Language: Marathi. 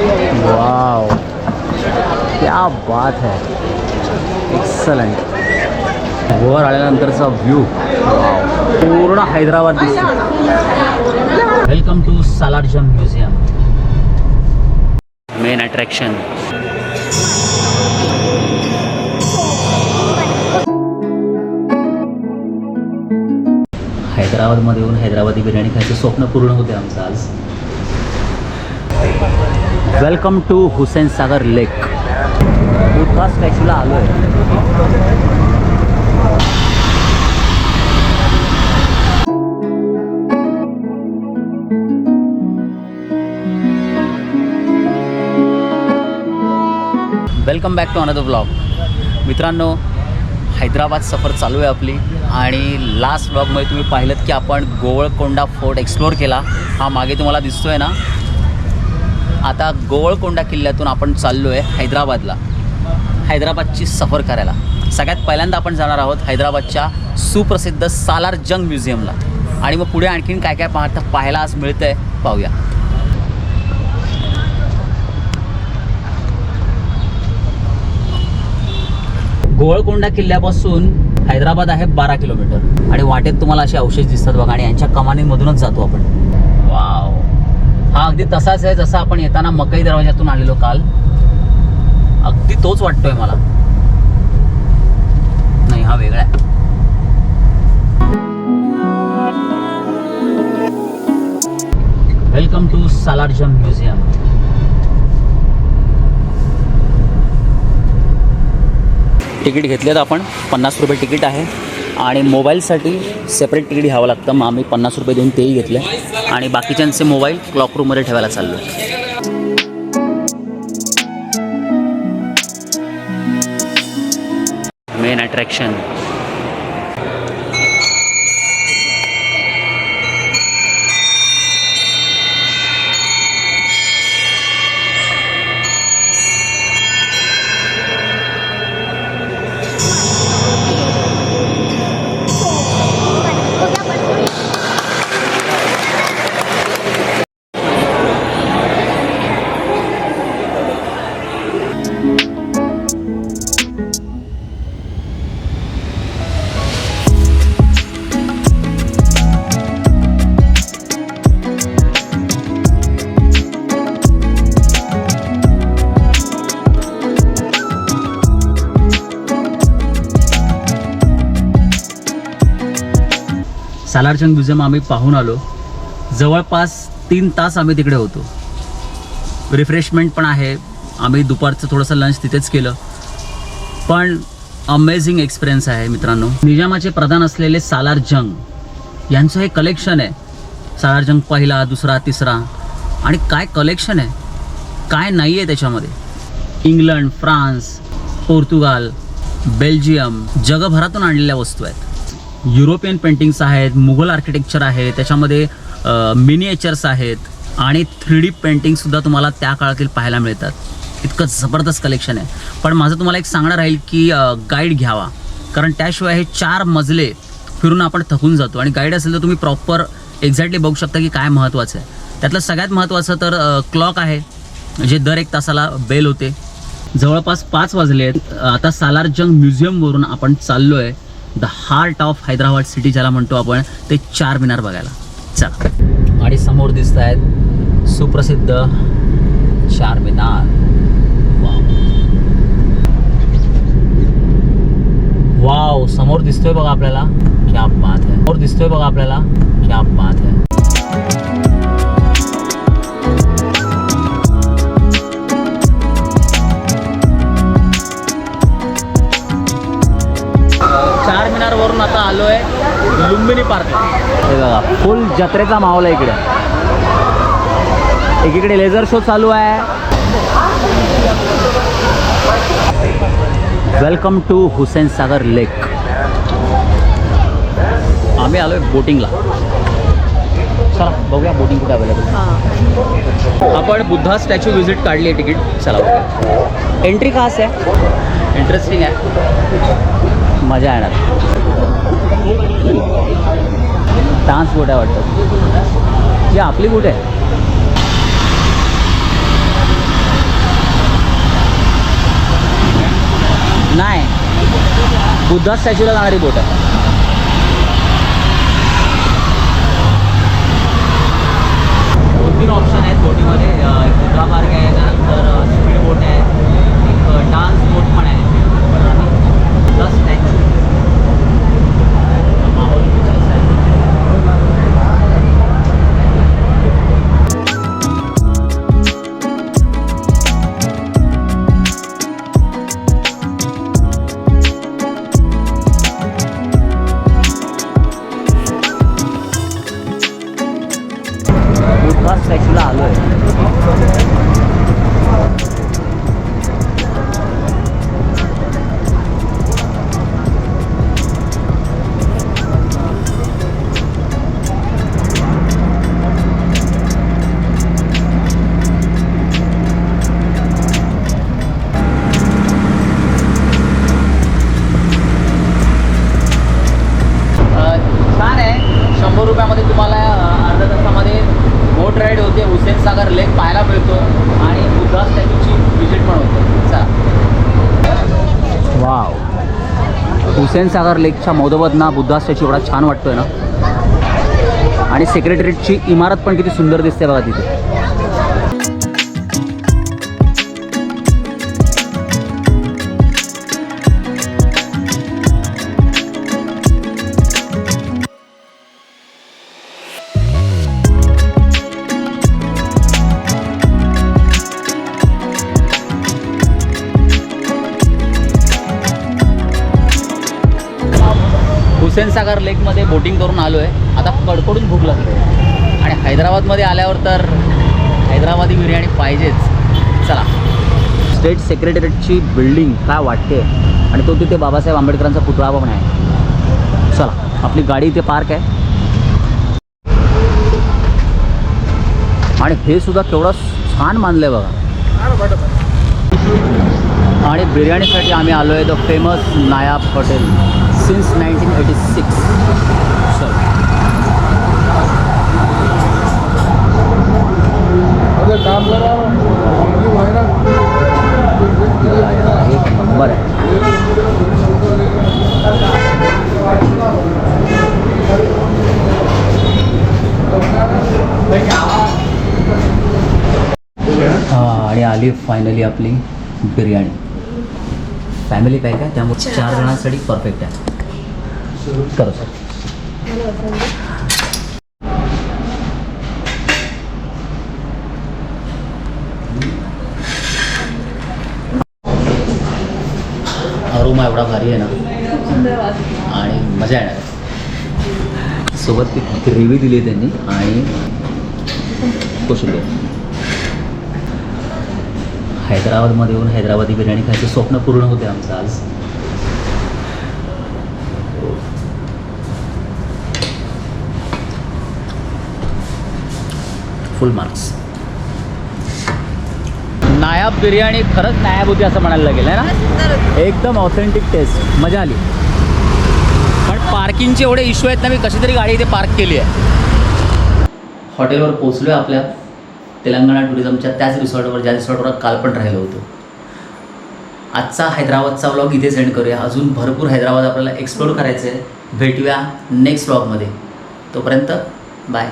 वाव. क्या बात है. एक्सलंट वर आल्यानंतरचा व्ह्यू पूर्ण हैदराबाद दिसतो welcome to Salarjung museum main attraction हैदराबादमध्ये येऊन हैदराबादी बिर्याणी खायचं स्वप्न पूर्ण होते आमचं आज. Welcome to Hussain Sagar lake. Buddha स्टॅच्यूला आलो आहे welcome back to another blog. मित्रांनो हैदराबाद सफर चालू आहे आपली आणि लास्ट ब्लॉगमध्ये तुम्ही पाहिलं की आपण गोवळकोंडा फोर्ट एक्सप्लोअर केला. हा मागे तुम्हाला दिसतोय ना. आता गोवळकोंडा किल्ल्यातून आपण चाललो आहे हैदराबादला. हैदराबादची सफर करायला. सगळ्यात पहिल्यांदा आपण जाणार आहोत हैदराबादच्या सुप्रसिद्ध सालार जंग म्युझियमला. आणि मग पुढे आणखीन काय काय पाहता पाहायला आज मिळतं आहे पाहूया. गोवळकोंडा किल्ल्यापासून हैदराबाद आहे बारा किलोमीटर. आणि वाटेत तुम्हाला असे अवशेष दिसतात बघा आणि यांच्या कमानीमधूनच जातो आपण. हा अगदी तसाच आहे. जसा आपण येताना मकई दरवाजातून आलेलो काल अगदी तोच वाटतोय मला. नाही हा वेगळा आहे. Welcome to Salarjung museum ticket घेतलेत आपण. पन्नास रुपये तिकीट आहे. आणि मोबाईलसाठी सेपरेट तिकीट घ्यावं लागतं. मग आम्ही पन्नास रुपये देऊन तेही घेतले. आणि बाकीच्यांचे मोबाईल क्लॉक रूममध्ये ठेवायला चाललो मेन अट्रॅक्शन सालारचंद म्युझियम आम्ही पाहून आलो. जवळपास तीन तास आम्ही तिकडे होतो. रिफ्रेशमेंट पण आहे. आम्ही दुपारचं थोडंसं लंच तिथेच केलं. पण अमेझिंग एक्सपिरियन्स आहे मित्रांनो. निजामाचे प्रधान असलेले सालार जंग. यांचं हे कलेक्शन आहे. सालार जंग पहिला दुसरा तिसरा. आणि काय कलेक्शन आहे? काय नाही आहे त्याच्यामध्ये. इंग्लंड फ्रान्स पोर्तुगाल बेल्जियम जगभरातून आणलेल्या वस्तू आहेत. युरोपियन पेंटिंग्स आहेत मुघल आर्किटेक्चर आहे त्याच्यामध्ये मिनिएचर्स आहेत आणि थ्री डी पेंटिंगसुद्धा तुम्हाला त्या काळातील पाहायला मिळतात. इतकं जबरदस्त कलेक्शन आहे. पण माझं तुम्हाला एक सांगणं राहील की गाईड घ्यावा. कारण त्याशिवाय हे चार मजले फिरून आपण थकून जातो आणि गाईड असेल तर तुम्ही प्रॉपर एक्झॅक्टली बघू शकता की काय महत्त्वाचं आहे. त्यातलं सगळ्यात महत्त्वाचं तर क्लॉक आहे जे दर एक तासाला बेल होते. जवळपास पाच वाजले आहेत. आता सालारजंग म्युझियमवरून आपण चाललो आहे the heart of Hyderabad city ज्याला म्हणतो आपण ते चार मिनार बघायला. चला. आणि समोर दिसत आहेत सुप्रसिद्ध चार मिनार. वाव समोर दिसतोय बघा आपल्याला. क्या बात है. समोर दिसतोय बघा आपल्याला. क्या बात है. हे बघा फुल जत्रेचा माहोल आहे इकडे. एकीकडे लेझर शो चालू आहे. Welcome to Hussain Sagar lake आम्ही आलोय बोटिंगला चला बघूया बोटिंग कुठे अवेलेबल आपण बुद्धा स्टॅच्यू व्हिजिट काढली आहे तिकीट चला बघूया. एंट्री खास आहे. इंटरेस्टिंग आहे. मजा येणार. डान्स बोट आहे वाटतं? ही आपली बोट आहे नाही. बुद्धा स्टॅच्यूला जाणारी बोट आहे. तीन ऑप्शन आहेत बोटीमध्ये. एक बुद्धा मार्ग आहे त्यानंतर स्पीड बोट आहे एक डान्स बोट पण आहे. आणि बुद्धा स्टॅच्यू. बुद्धा स्टॅच्यूला आलो आहे होते लेक पाहायला मिळतो आणि बुद्धा स्टॅच्यूची व्हिजिट पण होते. चला. वाव हुसेन सागर लेकच्या मौदबदना बुद्धा स्टॅच्यू एवढा छान वाटतोय ना? आणि सेक्रेटरीची इमारत पण किती सुंदर दिसते बघा तिथे. हुसेन सागर लेकमध्ये बोटिंग करून आलो आहे आता कडकडून भूक लागते आणि हैदराबादमध्ये आल्यावर तर हैदराबादी बिर्याणी पाहिजेच. चला. स्टेट सेक्रेटरीची बिल्डिंग काय वाटते? आणि तो तिथे बाबासाहेब आंबेडकरांचा पुतळा पण आहे. चला आपली गाडी इथे पार्क आहे. आणि हे सुद्धा केवढं छान मानलं आहे बघा. आणि बिर्याणीसाठी आम्ही आलो आहे the famous Nayab hotel since nineteen eighty six आहे. हां आणि आली फायनली आपली बिर्याणी. फॅमिली पॅक आहे त्यामुळे चार जणांसाठी परफेक्ट आहे. करो सर. अरोमा एवढा भारी आहे ना. आणि मजा येणार. सोबत ती ग्रेव्ही दिली त्यांनी आणि कोशिंबीर. हैदराबादमध्ये येऊन हैदराबादी बिर्याणी खायचं स्वप्न पूर्ण होते आमचं आज. फुल मार्क्स नायाब बिर्याणी खरंच नायाब होती असं म्हणायला लागेल आहे ना? एकदम ऑथेंटिक टेस्ट मजा आली. पण पार्किंगचे एवढे इश्यू आहेत ना मी कशी तरी गाडी इथे पार्क केली आहे. हॉटेलवर पोचलो आपल्या. तेलंगणा टुरिझमच्या त्याच रिसॉर्टवर ज्या रिसॉर्टवर काल पण राहिलो होतो. आजचा हैदराबादचा व्लॉग इथे सेंड करूया. अजून भरपूर हैदराबाद आपल्याला एक्सप्लोर करायचं आहे भेटूया नेक्स्ट व्लॉगमध्ये तोपर्यंत बाय